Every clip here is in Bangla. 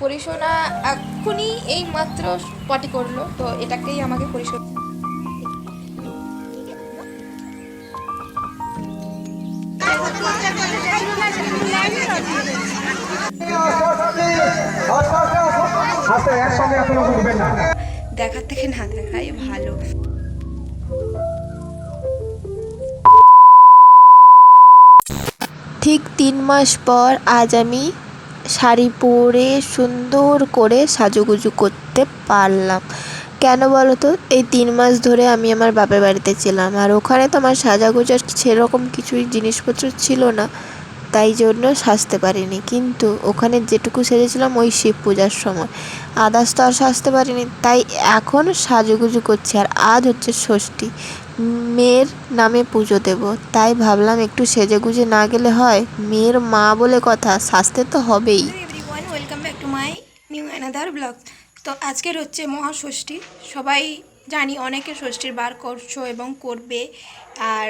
পরিশোনা এক্ষুনি এই মাত্র পটি করল তো এটাকেই আমাকে উঠবেন না। দেখার থেকে না দেখাই ভালো। ঠিক তিন মাস পর আজ আমি শাড়ি পরে সুন্দর করে সাজুগুজু করতে পারলাম। কেন বলো তো এই তিন মাস ধরে আমি আমার বাপের বাড়িতে ছিলাম। আর ওখানে তো আমার সাজাগুজার সেরকম কিছুই জিনিসপত্র ছিল না। তাই জন্য সাজতে পারিনি। কিন্তু ওখানে যেটুকু সেজেছিলাম ওই শিব পূজার সময়। আদার্স তো আর সাজতে পারিনি। তাই এখন সাজুগুজু করছি। আর আজ হচ্ছে ষষ্ঠী। মেয়ের নামে পুজো দেব। তাই ভাবলাম একটু সেজে গুজে না গেলে হয়। মেয়ের মা বলে কথা সাজতে তো হবেই। Welcome back to my new another blog তো আজকের হচ্ছে মহাষষ্ঠী। সবাই জানি অনেকে ষষ্ঠীর বার করছ এবং করবে। আর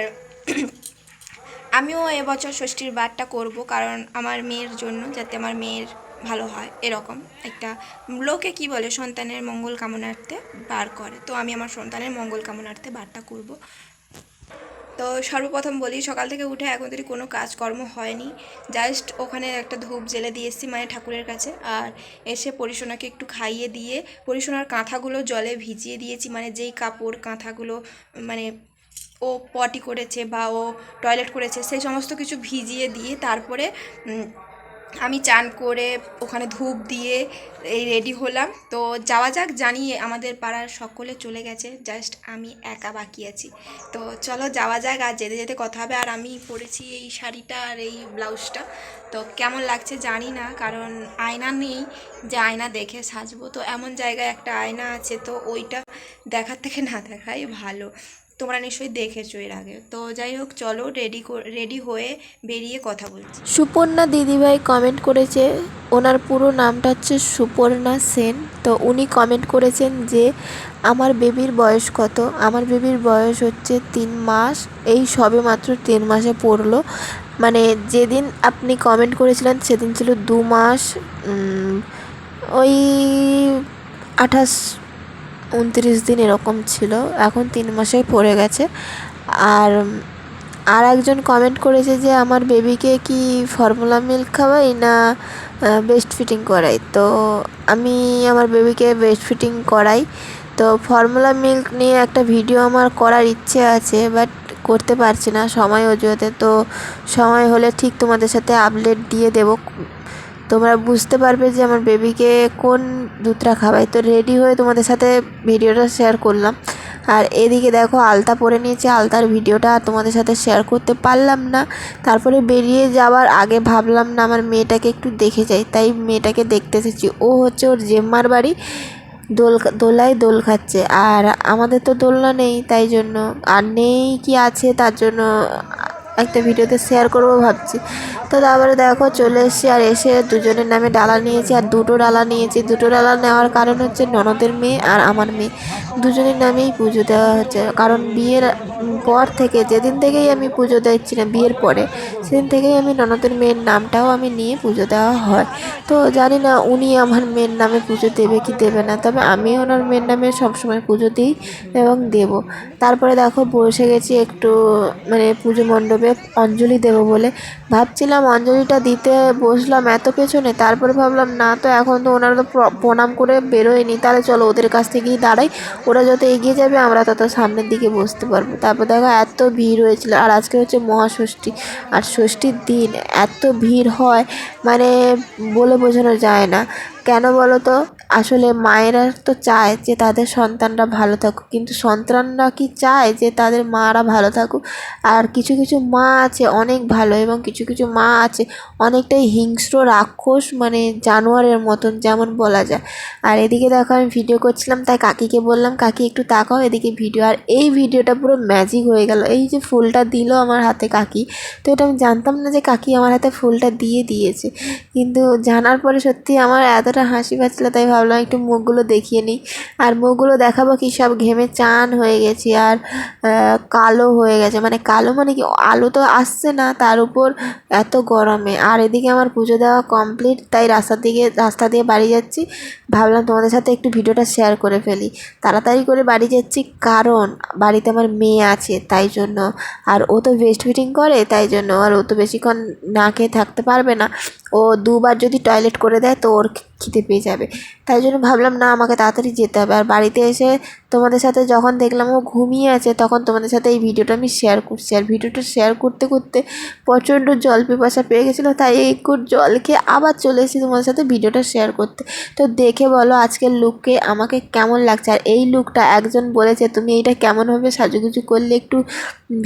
আমিও এবছর ষষ্ঠীর বারটা করব কারণ আমার মেয়ের জন্য, যাতে আমার মেয়ের ভালো হয়, এরকম। একটা লোকে কি বলে, সন্তানের মঙ্গল কামনার্থে বার করে। তো আমি আমার সন্তানের মঙ্গল কামনার্থে বারটা করব। তো সর্বপ্রথম বলি, সকাল থেকে উঠে এখন তৈরি কোনো কাজকর্ম হয়নি জাস্ট ওখানে একটা ধূপ জেলে দিয়ে এসেছি মানে ঠাকুরের কাছে। আর এসে পরিসোনাকে একটু খাইয়ে দিয়ে পরিশোনার কাঁথাগুলো জলে ভিজিয়ে দিয়েছি। মানে যেই কাপড়, কাঁথাগুলো মানে ও পটি করেছে বা ও টয়লেট করেছে, সেই সমস্ত কিছু ভিজিয়ে দিয়ে তারপরে আমি চান করে ওখানে ধূপ দিয়ে এই রেডি হলাম। তো যাওয়া যাক, জানি আমাদের পাড়ার সকলে চলে গেছে জাস্ট আমি একা বাকি আছি। তো চলো যাওয়া যাক, আর যেতে যেতে কথা হবে। আর আমি পরেছি এই শাড়িটা আর এই ব্লাউজটা। তো কেমন লাগছে জানি না, কারণ আয়না নেই যে আয়না দেখে সাজবো। তো এমন জায়গায় একটা আয়না আছে, তো ওইটা দেখার থেকে না দেখাই ভালো। তোমরা নিশ্চয়ই দেখেছ এর আগে। তো যাই হোক, চলো রেডি রেডি হয়ে বেরিয়ে কথা বলছি। সুপর্ণা দিদিভাই কমেন্ট করেছে, ওনার পুরো নামটা হচ্ছে সুপর্ণা সেন। তো উনি কমেন্ট করেছেন যে, আমার বেবির বয়স কত? আমার বেবির বয়স হচ্ছে তিন মাস, এই সবে মাত্র তিন মাসে পড়ল। মানে যেদিন আপনি কমেন্ট করেছিলেন, সেদিন ছিল দু মাস ওই আঠাশ উনত্রিশ দিন এরকম ছিল, এখন তিন মাসেই পড়ে গেছে। আর আর একজন কমেন্ট করেছে যে, আমার বেবিকে কি ফর্মুলা মিল্ক খাওয়াই না বেস্ট ফিটিং করাই? তো আমি আমার বেবিকে বেস্ট ফিটিং করাই। তো ফর্মুলা মিল্ক নিয়ে একটা ভিডিও আমার করার ইচ্ছে আছে বাট করতে পারছি না সময় অজুহাতে। তো সময় হলে ঠিক তোমাদের সাথে আপডেট দিয়ে দেবো। তোমরা বুঝতে পারবে যে আমার বেবিকে কোন দুধটা খাওয়াই। তো রেডি হয়ে তোমাদের সাথে ভিডিওটা শেয়ার করলাম। আর এদিকে দেখো, আলতা পরে নিয়েছি। আলতার ভিডিওটা তোমাদের সাথে শেয়ার করতে পারলাম না। তারপরে বেরিয়ে যাওয়ার আগে ভাবলাম না, আমার মেয়েটাকে একটু দেখে যাই। তাই মেয়েটাকে দেখতে এসেছি। ও হচ্ছে ওর জেম্মার বাড়ি, দোল দোলায় দোল খাচ্ছে। আর আমাদের তো দোলনা নেই, তাই জন্য। আর নেই কি আছে, তার জন্য একটা ভিডিওতে শেয়ার করব ভাবছি। তো তারপরে দেখো চলে এসেছি আর এসে দুজনের নামে ডালা নিয়েছি আর দুটো ডালা নিয়েছি। দুটো ডালা নেওয়ার কারণ হচ্ছে ননদের মেয়ে আর আমার মেয়ে। দুজনের নামেই পুজো দেওয়া হচ্ছে। কারণ বিয়ের পর থেকে, যেদিন থেকেই আমি পুজো দিচ্ছি না, বিয়ের পরে, সেদিন থেকেই আমি ননদের মেয়ের নামটাও আমি নিয়ে পুজো দেওয়া হয়। তো জানি না উনি আমার মেয়ের নামে পুজো দেবে কি দেবে না, তবে আমি ওনার মেয়ের নামে সবসময় পুজো দিই এবং দেব। তারপরে দেখো বসে গেছি একটু মানে পুজো মণ্ডপে। অঞ্জলি দেবো বলে ভাবছিলাম অঞ্জলিটা দিতে বসলাম এত পেছনে, তারপরে ভাবলাম, না তো এখন তো ওনারা তো প্র- প্রণাম করে বেরোয়নি, তাহলে চলো ওদের কাছ থেকেই দাঁড়াই, ওরা যত এগিয়ে যাবে আমরা তত সামনের দিকে বসতে পারব। তারপর দেখো এত ভিড় হয়েছিল, আর আজকে হচ্ছে মহাষষ্ঠী, আর ষষ্ঠীর দিন এত ভিড় হয় মানে বলে বোঝানো যায় না। কেন বলো তো? আসলে মায়েরা তো চায় যে তাদের সন্তানরা ভালো থাকুক, কিন্তু সন্তানরা কি চায় যে তাদের মারা ভালো থাকুক? আর কিছু কিছু মা আছে অনেক ভালো এবং কিছু কিছু মা আছে অনেকটাই হিংস্র রাক্ষস মানে জানোয়ারের মতন যেমন বলা যায়। আর এদিকে দেখো আমি ভিডিও করছিলাম, তাই কাকিকে বললাম, কাকি একটু তাকাও এদিকে ভিডিও আর এই ভিডিওটা পুরো ম্যাজিক হয়ে গেল। এই যে ফুলটা দিল আমার হাতে কাকি, তো এটা আমি জানতাম না যে কাকি আমার হাতে ফুলটা দিয়ে দিয়েছে। কিন্তু জানার পরে সত্যি আমার এতটা হাসি পাচ্ছিল, তাই ভাবলাম একটু মুখগুলো দেখিয়ে নিই। আর মুখগুলো দেখাবো কি সব ঘেমে চান হয়ে গেছি আর কালো হয়ে গেছে। মানে কালো মানে কি, আলো তো আসছে না, তার উপর এত গরমে। আর এদিকে আমার পুজো দেওয়া কমপ্লিট তাই রাস্তার দিকে, রাস্তা দিয়ে বাড়ি যাচ্ছি। ভাবলাম তোমাদের সাথে একটু ভিডিওটা শেয়ার করে ফেলি। তাড়াতাড়ি করে বাড়ি যাচ্ছি কারণ বাড়িতে আমার মেয়ে আছে, তাই জন্য। আর ও তো ভেস্ট ফিটিং করে, তাই জন্য। আর ও তো বেশিক্ষণ না খেয়ে থাকতে পারবে না। ও দুবার যদি টয়লেট করে দেয়, তো ওর খিদে পেয়ে যাবে। তাই জন্য ভাবলাম, না, আমাকে তাড়াতাড়ি যেতে হবে। আর বাড়িতে এসে তোমাদের সাথে যখন দেখলাম ও ঘুমিয়ে আছে, তখন তোমাদের সাথে এই ভিডিওটা আমি শেয়ার করছি। আর ভিডিওটা শেয়ার করতে করতে প্রচণ্ড জল পিপাসা পেয়ে গেছিল, তাই এই জল খেয়ে আবার চলে এসেছি তোমাদের সাথে ভিডিওটা শেয়ার করতে। তো দেখে বলো আজকের লুককে আমাকে কেমন লাগছে? আর এই লুকটা একজন বলেছে, তুমি এইটা কেমনভাবে সাজুগুজু করলে একটু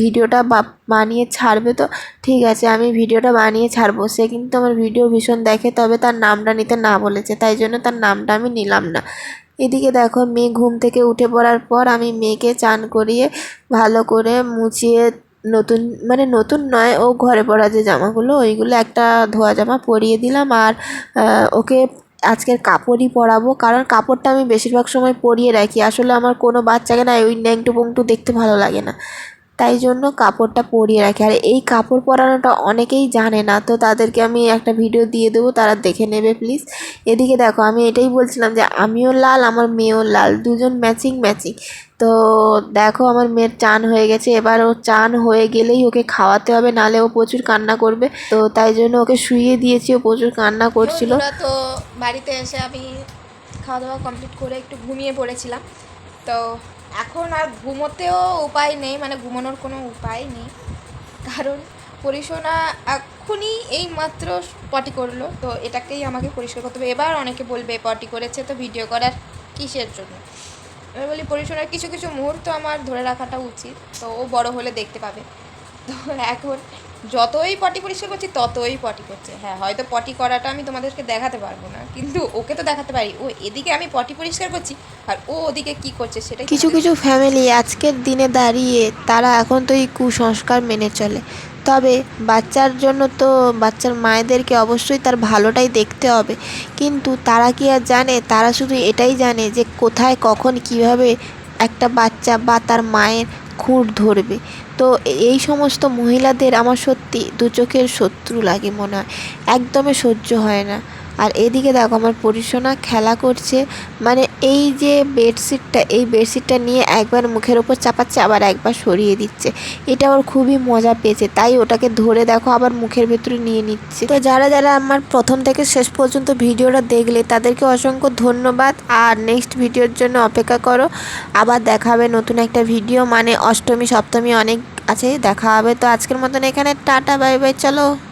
ভিডিওটা বানিয়ে ছাড়বে তো? ঠিক আছে, আমি ভিডিওটা বানিয়ে ছাড়বো। সে কিন্তু আমার ভিডিও ভীষণ দেখে, তবে তার নামটা নিতে না বলেছে তাই জন্য তার নামটা আমি নিলাম না। এদিকে দেখো, মেয়ে ঘুম থেকে উঠে পড়ার পর আমি মেয়েকে চান করিয়ে ভালো করে মুছিয়ে নতুন মানে নতুন নয়, ও ঘরে পরা যে জামাগুলো, ওইগুলো একটা ধোয়া জামা পরিয়ে দিলাম আর ওকে আজকের কাপড়ই পরাবো, কারণ কাপড়টা আমি বেশিরভাগ সময় পরিয়ে রাখি। আসলে আমার কোনো বাচ্চাকে না ওই ন্যাংটু পংটু দেখতে ভালো লাগে না। তাই জন্য কাপড়টা পরিয়ে রাখি। আর এই কাপড় পরানোটা অনেকেই জানে না, তো তাদেরকে আমি একটা ভিডিও দিয়ে দেবো, তারা দেখে নেবে প্লিজ এদিকে দেখো, আমি এটাই বলছিলাম যে আমিও লাল, আমার মেয়েও লাল, দুজন ম্যাচিং ম্যাচিং তো দেখো, আমার মেয়ের চান হয়ে গেছে, এবার ও চান হয়ে গেলেই ওকে খাওয়াতে হবে, নালে ও প্রচুর কান্না করবে। তো তাই জন্য ওকে শুইয়ে দিয়েছি, ও প্রচুর কান্না করছিল। তো বাড়িতে এসে আমি খাওয়া দাওয়া কমপ্লিট করে একটু ঘুমিয়ে পড়েছিলাম। তো এখন আর ঘুমোতেও উপায় নেই মানে ঘুমানোর কোনো উপায় নেই। কারণ পরিশোনা এখনই এই মাত্র পটি করল, তো এটাকেই আমাকে পরিষ্কার করতে হবে। এবার অনেকে বলবে, পটি করেছে তো ভিডিও করার কিসের জন্য? আমি বলি পরিশোনার কিছু কিছু মুহূর্ত আমার ধরে রাখাটা উচিত, তো ও বড় হলে দেখতে পাবে। তো এখন যতই পটি পরিষ্কার করছি ততই পটি করছে। হ্যাঁ হয়তো পটি করাটা আমি তোমাদেরকে দেখাতে পারব না কিন্তু ওকে তো দেখাতে পারি। ও এদিকে আমি পটি পরিষ্কার করছি আর ও ওদিকে কি করছে সেটা কিছু কিছু ফ্যামিলি আজকের দিনে দাঁড়িয়ে তারা এখন তো এই কুসংস্কার মেনে চলে। তবে বাচ্চার জন্য তো বাচ্চার মায়েদেরকে অবশ্যই তার ভালোটাই দেখতে হবে। কিন্তু তারা কি আর জানে? তারা শুধু এটাই জানে যে কোথায় কখন কীভাবে একটা বাচ্চা বা তার মায়ের খুঁট ধরবে। তো এই সমস্ত মহিলাদের আমার সত্যি দু চোখের শত্রু লাগে মনে হয়। একদমই সহ্য হয় না। আর এদিকে দেখো আমার পরিসোনা খেলা করছে। মানে এই যে বেডশিটটা, এই বেডশিটটা নিয়ে একবার মুখের ওপর চাপাচ্ছে, আবার একবার সরিয়ে দিচ্ছে। এটা ওর খুবই মজা পেয়েছে। তাই ওটাকে ধরে দেখো, আবার মুখের ভেতরে নিয়ে নিচ্ছে। তো যারা যারা আমার প্রথম থেকে শেষ পর্যন্ত ভিডিওটা দেখলে, তাদেরকে অসংখ্য ধন্যবাদ। আর নেক্সট ভিডিওর জন্য অপেক্ষা করো। আবার দেখা হবে নতুন একটা ভিডিও। মানে অষ্টমী, সপ্তমী অনেক আছে, দেখা হবে। তো আজকের মতন এখানে, টাটা, বাই বাই, চলো।